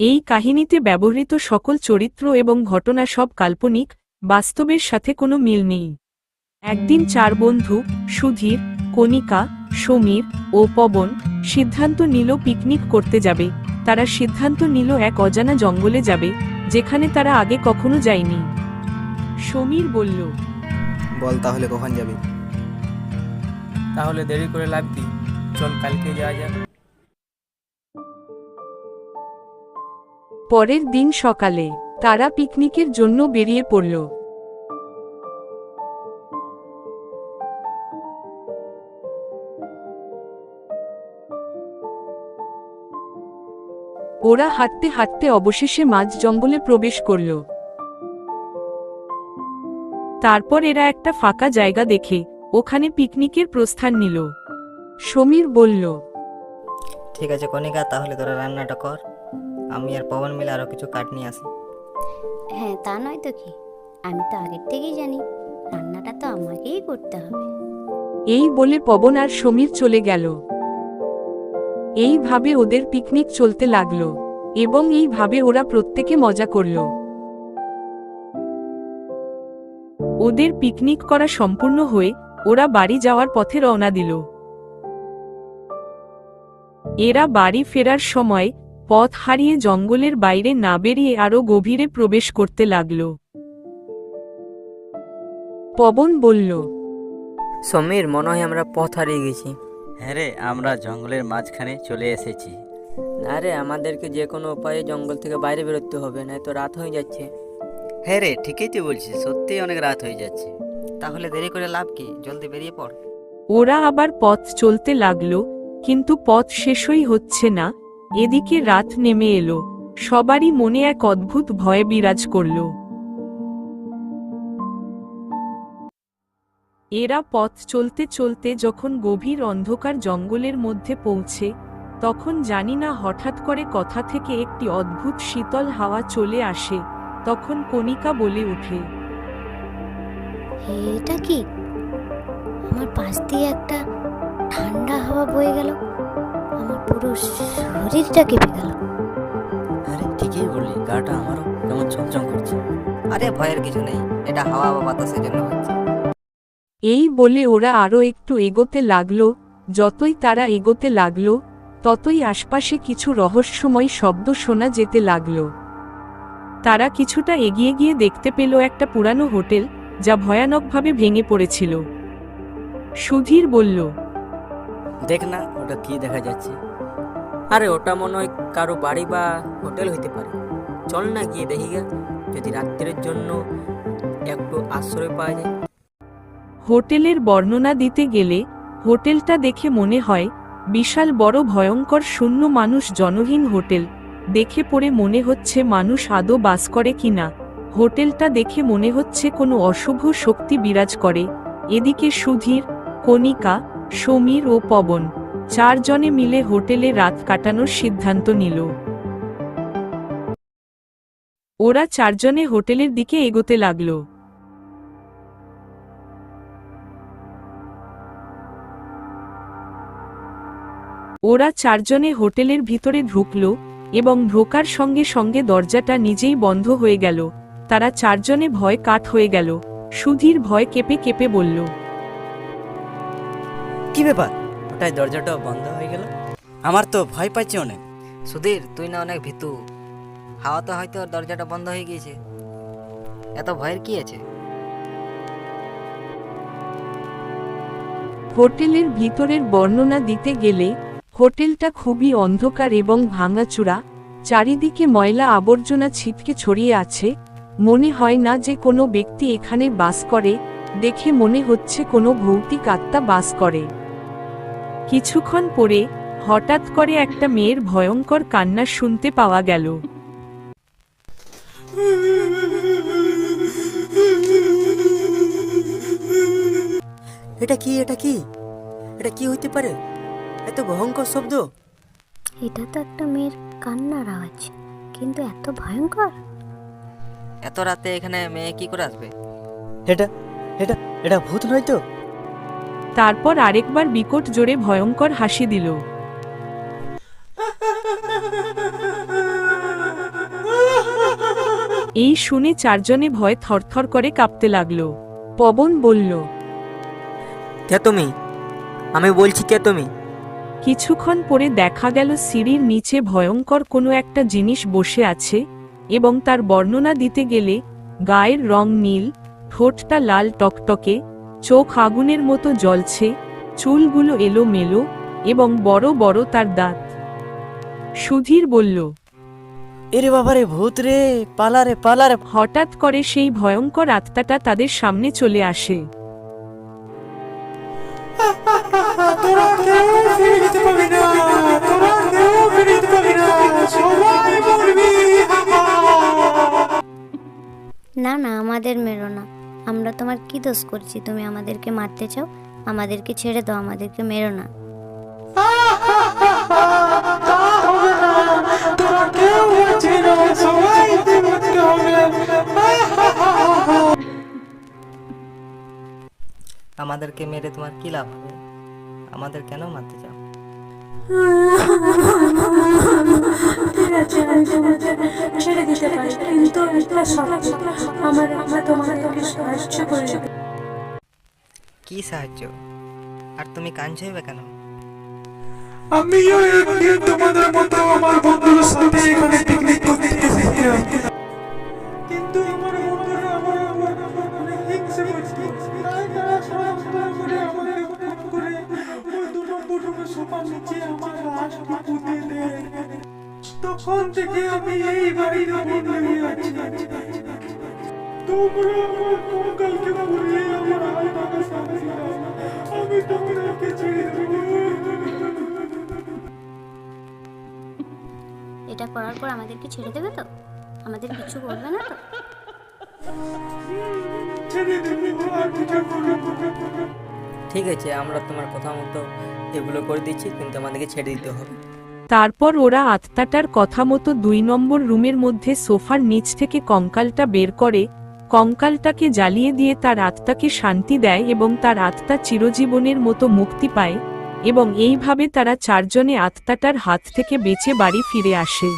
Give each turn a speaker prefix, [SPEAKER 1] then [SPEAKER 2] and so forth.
[SPEAKER 1] এই কাহিনীতে ব্যবহৃত সকল চরিত্র এবং ঘটনা সব কাল্পনিক বাস্তবের সাথে কোনো মিল নেই। একদিন চার বন্ধু সুধীর কণিকা সমীর ও পবন সিদ্ধান্ত নিল পিকনিক করতে যাবে। তারা সিদ্ধান্ত নিল এক অজানা জঙ্গলে যাবে যেখানে তারা আগে কখনো যায়নি। সমীর বলল
[SPEAKER 2] বল তাহলে কখন যাবে?
[SPEAKER 3] তাহলে দেরি করে লাভ কি? চল কালকে যাওয়া যাক।
[SPEAKER 1] পরের দিন সকালে তারা পিকনিকের জন্য বেরিয়ে পড়ল। ওরা হাঁটতে হাঁটতে অবশেষে মাঝ জঙ্গলে প্রবেশ করল। তারপর এরা একটা ফাঁকা জায়গা দেখে ওখানে পিকনিকের প্রস্থান নিল। সমীর বলল,
[SPEAKER 2] ঠিক আছে কণিকা, তাহলে তোরা রান্নাটা কর। আমি আর পবন মিলে আরও কিছু কাঠ নিয়ে আসি।
[SPEAKER 4] হ্যাঁ তা নয় তো কি? আমি তো আগের থেকেই জানি রান্নাটা তো আমাকেই করতে হবে।
[SPEAKER 1] এই বলে পবন আর সমীর চলে গেল। এইভাবে ওদের পিকনিক চলতে লাগল এবং এইভাবে ওরা প্রত্যেকে মজা করল। ওদের পিকনিক করা সম্পূর্ণ হয়ে ওরা বাড়ি যাওয়ার পথে রওনা দিল। এরা বাড়ি ফেরার সময় পথ হারিয়ে জঙ্গলের বাইরে না বেরিয়ে আরও গভীরে প্রবেশ করতে লাগল। পবন বলল
[SPEAKER 5] সমীর মনে হয় আমরা পথ হারিয়ে গেছি।
[SPEAKER 6] হ্যাঁ রে আমরা জঙ্গলের মাঝখানে চলে এসেছি।
[SPEAKER 5] আরে আমাদেরকে যে কোনো উপায়ে জঙ্গল থেকে বাইরে বেরোতে হবে না তো রাত হয়ে যাচ্ছে।
[SPEAKER 6] হ্যাঁ রে ঠিকই তো বলছিস সত্যিই অনেক রাত হয়ে যাচ্ছে।
[SPEAKER 2] তাহলে দেরি করে লাভ কি? জলদি বেরিয়ে পড়।
[SPEAKER 1] ওরা আবার পথ চলতে লাগল কিন্তু পথ শেষই হচ্ছে না। এদিকে রাত নেমে এলো। সবারই মনে এক অদ্ভুত ভয়ে বিরাজ করল। এরা পথ চলতে চলতে যখন গভীর অন্ধকার জঙ্গলের মধ্যে পৌঁছে, তখন জানি না হঠাৎ করে কথা থেকে একটি অদ্ভুত শীতল হাওয়া চলে আসে, তখন কণিকা বলে ওঠে
[SPEAKER 4] এটা কি? আমার পাশ দিয়ে একটা ঠান্ডা হাওয়া বয়ে গেল? আমার পুরো শরীরটা কেঁপে গেল।
[SPEAKER 6] আরে ঠিকই বললি গাটা আমারও কেমন চমচম করছে।
[SPEAKER 2] আরে ভয়ের কিছু নেই এটা হাওয়া বা বাতাসের জন্য হচ্ছে।
[SPEAKER 1] এই বলে ওরা আরও একটু এগোতে লাগল যতই তারা এগোতে লাগল ততই আশপাশে কিছু রহস্যময় শব্দ শোনা যেতে লাগল। তারা কিছুটা এগিয়ে গিয়ে দেখতে পেল একটা পুরানো হোটেল যা ভয়ানকভাবে ভেঙে পড়েছিল। সুধীর বলল
[SPEAKER 6] দেখ না ওটা কি দেখা যাচ্ছে।
[SPEAKER 5] আরে ওটা মনে হয় কারও বাড়ি বা হোটেল হইতে পারে। চল না গিয়ে দেখি গা, যদি রাত্রের জন্য একটু আশ্রয় পাওয়া যায়।
[SPEAKER 1] হোটেলের বর্ণনা দিতে গেলে হোটেলটা দেখে মনে হয় বিশাল বড় ভয়ঙ্কর শূন্য মানুষ জনহীন হোটেল। দেখে পড়ে মনে হচ্ছে মানুষ আদৌ বাস করে কিনা হোটেলটা দেখে মনে হচ্ছে কোনো অশুভ শক্তি বিরাজ করে। এদিকে সুধীর, কণিকা সমীর ও পবন চারজনে মিলে হোটেলে রাত কাটানোর সিদ্ধান্ত নিল। ওরা চারজনে হোটেলের দিকে এগোতে লাগল। ওরা চারজনে হোটেলের ভিতরে ঢুকল এবং ঢোকার সঙ্গে সঙ্গে দরজাটা নিজেই বন্ধ হয়ে গেল। তারা চারজনে ভয় কাঠ হয়ে গেল। সুধীর ভয় কেঁপে কেঁপে বলল
[SPEAKER 6] কি ব্যাপার? ওটাই দরজাটা বন্ধ হয়ে গেল। আমার তো ভয় পাচ্ছে অনেক
[SPEAKER 2] সুধীর তুই না অনেক ভীতু। হাওয়াতে হয়তো দরজাটা বন্ধ হয়ে গিয়েছে। এত ভয়ের কি আছে?
[SPEAKER 1] হোটেলের ভিতরের বর্ণনা দিতে গেলে হোটেলটা খুবই অন্ধকার এবং ভাঙাচূড়া। চারিদিকে ময়লা আবর্জনা ছিটকে ছড়িয়ে আছে। মনে হয় না যে কোনো ব্যক্তি এখানে বাস করে। দেখে মনে হচ্ছে কোনো ভৌতিক আত্মা বাস করে। কিছুক্ষণ পরে হঠাৎ করে একটা মেয়ের ভয়ঙ্কর কান্না শুনতে পাওয়া গেল।
[SPEAKER 5] এটা কি এটা কি? এটা কি হইতে পারে? এত ভয়ঙ্কর শব্দ।
[SPEAKER 4] এটা তো একটা মেয়ের কান্নার আওয়াজ কিন্তু এত ভয়ঙ্কর।
[SPEAKER 2] এত রাতে এখানে মেয়ে কি করে আসবে?
[SPEAKER 3] এটা এটা এটা ভূত নয় তো?
[SPEAKER 1] তারপর আরেকবার বিকট জোরে ভয়ঙ্কর হাসি দিল। এই শুনে চারজনে ভয় থরথর করে কাঁপতে লাগল। পবন বলল
[SPEAKER 5] কে তুমি? আমি বলছি কে তুমি?
[SPEAKER 1] কিছুক্ষণ পরে দেখা গেল সিঁড়ির নিচে ভয়ঙ্কর কোনো একটা জিনিস বসে আছে এবং তার বর্ণনা দিতে গেলে গায়ের রং নীল ঠোঁটটা লাল টকটকে চোখ আগুনের মতো জ্বলছে চুলগুলো এলো মেলো এবং বড় বড় তার দাঁত। সুধীর বলল
[SPEAKER 3] এরে বাবারে ভূত রে পালারে পালারে
[SPEAKER 1] হঠাৎ করে সেই ভয়ঙ্কর আত্মাটা তাদের সামনে চলে আসে।
[SPEAKER 4] না না আমাদের মেরো না। আমরা তোমার কি দোষ করছি? তুমি আমাদেরকে মারতে চাও? আমাদেরকে ছেড়ে দাও আমাদেরকে মেরো না।
[SPEAKER 2] আমাদেরকে মেরে তোমার কি লাভ হবে? আমাদের কেন মারতে চাও?
[SPEAKER 7] ছেড়ে দিতে পারি কিন্তু একটা শর্ত আমার আমার তোমাদেরকে সাহায্য করে
[SPEAKER 2] কি সাহায্য? আর তুমি কাঁদছো বা কেন?
[SPEAKER 8] আমিও তোমাদের মতো আমার বন্ধুর সাথে এখানে পিকনিক করতে এসেছিলাম। কিন্তু আমার বন্ধুরা আমার অনেক হিংসে করছে। তাই তারা সবাই করে আমাদের করে, ওই দু নম্বর রুমে সোফার নিচে আমার লাশটি পুঁতে দেয় তখন থেকে আমি এই বন্ধু হয়ে আছি। তোমরা আমার কঙ্কালকে পুড়িয়ে আমার আমি তোমাদেরকে ছেড়ে দেবো।
[SPEAKER 4] এটা করার পর আমাদেরকে ছেড়ে দেবে তো? আমাদের কিছু করবে না তো।
[SPEAKER 5] ঠিক আছে আমরা তোমার কথা মতো এগুলো করে দিচ্ছি কিন্তু আমাদেরকে ছেড়ে দিতে হবে।
[SPEAKER 1] তারপর ওরা আত্মাটার কথা মতো দুই নম্বর রুমের মধ্যে সোফার নিচ থেকে কঙ্কালটা বের করে, কঙ্কালটাকে জ্বালিয়ে দিয়ে তার আত্মাকে শান্তি দেয় এবং তার আত্মা চিরজীবনের মতো মুক্তি পায়, এবং এইভাবে তারা চারজনে আত্মাটার হাত থেকে বেঁচে বাড়ি ফিরে আসে।